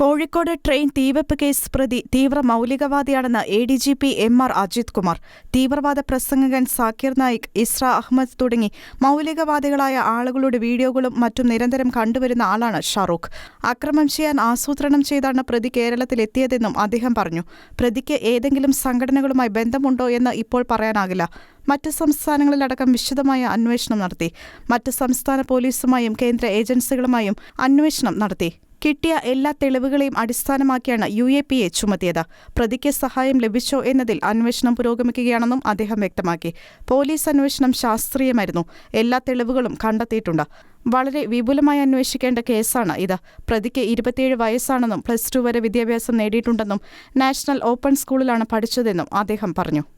Kozhikode train തീവെപ്പ് case പ്രതി തീവ്ര മൗലികവാദിയാണെന്ന് A D G P M R Ajith Kumar. തീവ്രവാദ പ്രസംഗകൻ സാക്കിർ നായിക് ഇസ്ര അഹമ്മദ് തുടങ്ങി മൗലികവാദികളായ ആളുകളുടെ വീഡിയോകളും മറ്റും നിരന്തരം കണ്ടുവരുന്ന ആളാണ് ഷാറൂഖ്. അക്രമം ചെയ്യാൻ ആസൂത്രണം ചെയ്താണ് പ്രതി കേരളത്തിലെത്തിയതെന്നും അദ്ദേഹം പറഞ്ഞു. പ്രതിക്ക് ഏതെങ്കിലും സംഘടനകളുമായി ബന്ധമുണ്ടോ എന്ന് ഇപ്പോൾ പറയാനാകില്ല. മറ്റ് സംസ്ഥാനങ്ങളിലടക്കം വിശദമായ അന്വേഷണം നടത്തി. മറ്റ് സംസ്ഥാന പോലീസുമായും കേന്ദ്ര ഏജൻസികളുമായും അന്വേഷണം നടത്തി. കിട്ടിയ എല്ലാ തെളിവുകളെയും അടിസ്ഥാനമാക്കിയാണ് യു എ പി എ ചുമത്തിയത്. പ്രതിക്ക് സഹായം ലഭിച്ചോ എന്നതിൽ അന്വേഷണം പുരോഗമിക്കുകയാണെന്നും അദ്ദേഹം വ്യക്തമാക്കി. പോലീസ് അന്വേഷണം ശാസ്ത്രീയമായിരുന്നു. എല്ലാ തെളിവുകളും കണ്ടെത്തിയിട്ടുണ്ട്. വളരെ വിപുലമായി അന്വേഷിക്കേണ്ട കേസാണ് ഇത്. പ്രതിക്ക് ഇരുപത്തിയേഴ് വയസ്സാണെന്നും പ്ലസ് ടു വരെ വിദ്യാഭ്യാസം നേടിയിട്ടുണ്ടെന്നും നാഷണൽ ഓപ്പൺ സ്കൂളിലാണ് പഠിച്ചതെന്നും അദ്ദേഹം പറഞ്ഞു.